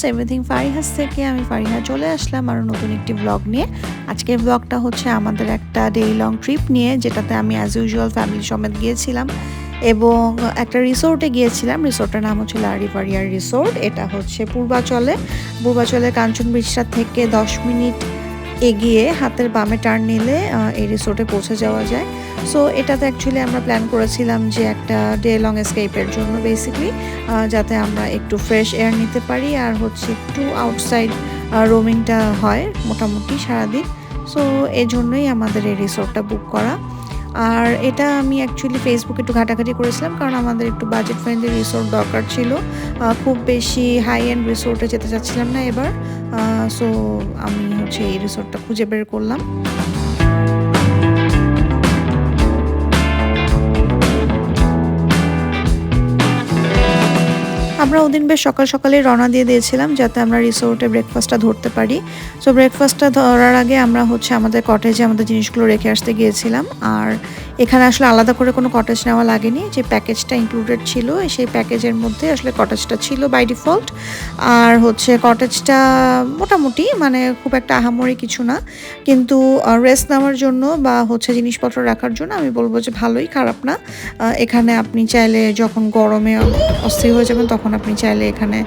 Viewers everything Fariha's থেকে আমি ফারিহা চলে আসলাম আরও নতুন একটি ব্লগ নিয়ে। আজকের ব্লগটা হচ্ছে আমাদের একটা ডে লং ট্রিপ নিয়ে, যেটাতে আমি অ্যাজ ইউজুয়াল ফ্যামিলি সমেত গিয়েছিলাম। এবং একটা রিসোর্টে গিয়েছিলাম। রিসোর্টের নাম হচ্ছে লারিভারিয়ার রিসোর্ট এটা হচ্ছে পূর্বাচলে। পূর্বাচলে কাঞ্চন ব্রিজটা থেকে দশ মিনিট এগিয়ে হাতের বামে টার্ন নিলে এই রিসোর্টে পৌঁছে যাওয়া যায়। সো এটাতে অ্যাকচুয়ালি আমরা প্ল্যান করেছিলাম যে একটা ডে লং এসকেপের জন্য বেসিকলি যাতে আমরা একটু ফ্রেশ এয়ার নিতে পারি আর হচ্ছে একটু আউটসাইড রোমিংটা হয় মোটামুটি সারাদিন। সো এই জন্যই আমাদের এই রিসোর্টটা বুক করা। আর এটা আমি অ্যাকচুয়ালি ফেসবুকে একটু ঘাটাঘাটি করেছিলাম কারণ আমাদের একটু বাজেট ফ্রেন্ডলি রিসোর্ট দরকার ছিল। খুব বেশি হাই এন্ড রিসোর্টে যেতে চাচ্ছিলাম না এবার। সো আমি হচ্ছে এই রিসোর্টটা খুঁজে বের করলাম। আমরা ওদিন বেশ সকাল সকালে রওনা দিয়ে দিয়েছিলাম যাতে আমরা রিসোর্টে ব্রেকফাস্টটা ধরতে পারি। সো ব্রেকফাস্টটা ধরার আগে আমরা হচ্ছে আমাদের কটেজে আমাদের জিনিসগুলো রেখে আসতে গিয়েছিলাম। আর এখানে আসলে আলাদা করে কোনো কটেজ নেওয়া লাগেনি। যে প্যাকেজটা ইনক্লুডেড ছিল, সেই প্যাকেজের মধ্যে আসলে কটেজটা ছিল বাই ডিফল্ট আর হচ্ছে কটেজটা মোটামুটি মানে খুব একটা আহামরি কিছু না। কিন্তু রেস্ট নেওয়ার জন্য বা হচ্ছে জিনিসপত্র রাখার জন্য আমি বলব যে ভালোই, খারাপ না। এখানে আপনি চাইলে যখন গরমে অস্থির হয়ে যাবেন তখন আপনি চাইলে এখানে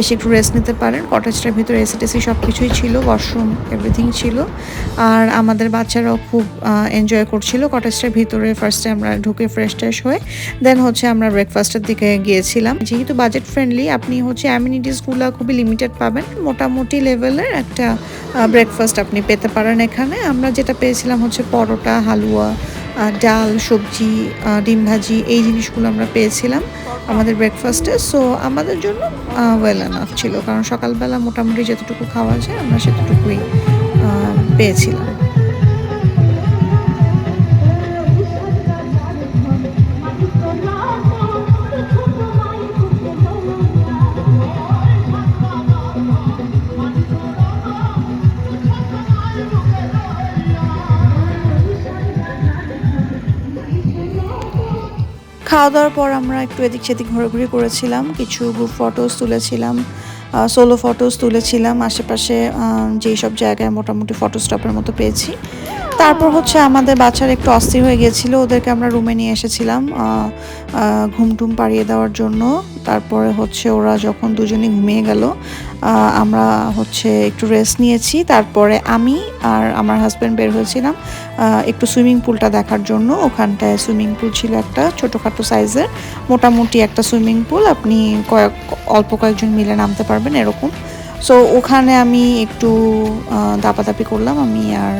এসে একটু রেস্ট নিতে পারেন। কটেজটার ভিতরে এসি টেসি সব কিছুই ছিল ওয়াশরুম এভরিথিং ছিল। আর আমাদের বাচ্চারাও খুব এনজয় করছিল। কটেজটার ভিতরে ফার্স্টে আমরা ঢুকে ফ্রেশ ট্রেশ হয়ে দেন হচ্ছে আমরা ব্রেকফাস্টের দিকে গিয়েছিলাম। যেহেতু বাজেট ফ্রেন্ডলি আপনি হচ্ছে অ্যামিনিটিসগুলো খুবই লিমিটেড পাবেন। মোটামুটি লেভেলের একটা ব্রেকফাস্ট আপনি পেতে পারেন এখানে। আমরা যেটা পেয়েছিলাম হচ্ছে পরোটা, হালুয়া ডাল, সবজি ডিম ভাজি, এই জিনিসগুলো আমরা পেয়েছিলাম আমাদের ব্রেকফাস্টে সো আমাদের জন্য ওয়েল এনাফ ছিল। কারণ সকালবেলা মোটামুটি যতটুকু খাওয়া যায়, আমরা সেতটুকুই পেয়েছিলাম। খাওয়া দাওয়ার পর আমরা একটু এদিক সেদিক ঘোরাঘুরি করেছিলাম। কিছু গ্রুপ ফটোস তুলেছিলাম সোলো ফটোস তুলেছিলাম। আশেপাশে যেই সব জায়গায় মোটামুটি ফটো স্টপের মতো পেয়েছি। তারপর হচ্ছে আমাদের বাচ্চারা একটু অস্থির হয়ে গিয়েছিল ওদেরকে আমরা রুমে নিয়ে এসেছিলাম আহ, আহ, ঘুম টুম পাড়িয়ে দেওয়ার জন্য। তারপরে হচ্ছে ওরা যখন দুজনে ঘুমিয়ে গেল আমরা হচ্ছে একটু রেস্ট নিয়েছি। তারপরে আমি আর আমার হাজব্যান্ড বের হয়েছিলাম একটু সুইমিং পুলটা দেখার জন্য। ওখানটায় সুইমিং পুল ছিল একটা ছোটোখাটো সাইজের মোটামুটি একটা সুইমিং পুল আপনি কয়েক অল্প কয়েকজন মিলে নামতে পারবেন এরকম। সো ওখানে আমি একটু দাপাদাপি করলাম আমি আর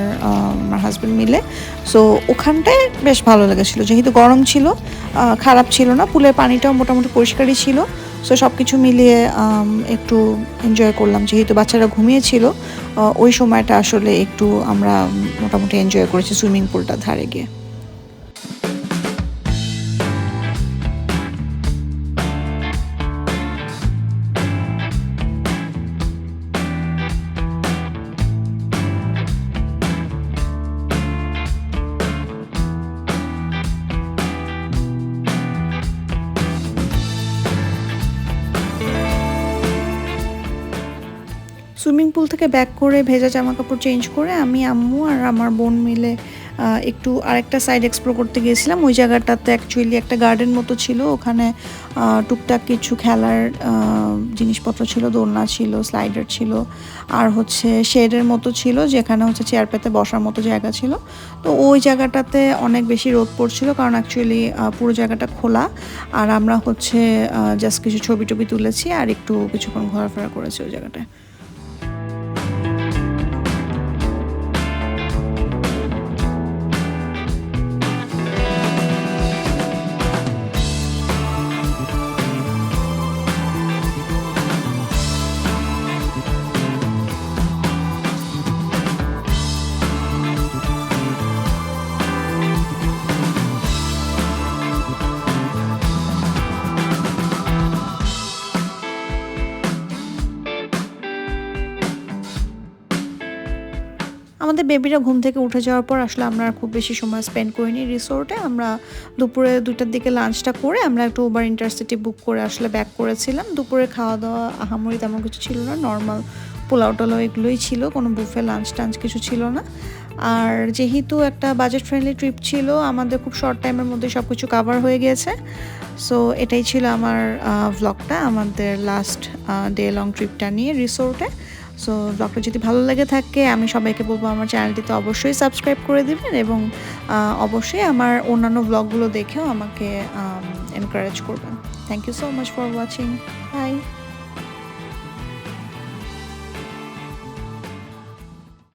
আমার হাজব্যান্ড মিলে। সো ওখানটায় বেশ ভালো লেগেছিলো। যেহেতু গরম ছিল খারাপ ছিল না, পুলের পানিটাও মোটামুটি পরিষ্কারই ছিল। সো সব কিছু মিলিয়ে একটু এনজয় করলাম। যেহেতু বাচ্চারা ঘুমিয়েছিল ওই সময়টা আসলে একটু আমরা মোটামুটি এনজয় করেছি সুইমিং পুলটার ধারে গিয়ে। সুইমিং পুল থেকে ব্যাক করে ভেজা জামা কাপড় চেঞ্জ করে আমি, আম্মু আর আমার বোন মিলে একটু আরেকটা সাইড এক্সপ্লোর করতে গিয়েছিলাম। ওই জায়গাটাতে অ্যাকচুয়ালি একটা গার্ডেন মতো ছিল। ওখানে টুকটাক কিছু খেলার জিনিসপত্র ছিল, দোলনা ছিল স্লাইডার ছিল, আর হচ্ছে শেডের মতো ছিল, যেখানে হচ্ছে চেয়ার পেতে বসার মতো জায়গা ছিল। তো ওই জায়গাটাতে অনেক বেশি রোদ পড়ছিল, কারণ অ্যাকচুয়ালি পুরো জায়গাটা খোলা। আর আমরা হচ্ছে জাস্ট কিছু ছবি টবি তুলেছি, আর একটু কিছুক্ষণ ঘোরাফেরা করেছি ওই জায়গাটায়। আমাদের বেবিরা ঘুম থেকে উঠে যাওয়ার পর আসলে আমরা খুব বেশি সময় স্পেন্ড করিনি রিসোর্টে আমরা দুপুরে দুটার দিকে লাঞ্চটা করে আমরা একটু ওভার ইন্টারসিটি বুক করে আসলে ব্যাক করেছিলাম। দুপুরে খাওয়া দাওয়া আহামরি তেমন কিছু ছিল না নর্মাল পোলাও টোলাও এগুলোই ছিল, কোনো বুফে লাঞ্চ টাঞ্চ কিছু ছিল না। আর যেহেতু একটা বাজেট ফ্রেন্ডলি ট্রিপ ছিল, আমাদের খুব শর্ট টাইমের মধ্যে সব কিছু কাভার হয়ে গিয়েছে সো এটাই ছিল আমার ভ্লগটা আমাদের লাস্ট ডে লং ট্রিপটা নিয়ে রিসোর্টে সো ব্লগটা যদি ভালো লাগে থাকে, আমি সবাইকে বলব আমার চ্যানেলটিতে অবশ্যই সাবস্ক্রাইব করে দেবেন এবং অবশ্যই আমার অন্যান্য ব্লগগুলো দেখেও আমাকে এনকারেজ করবেন। Thank you so much for watching bye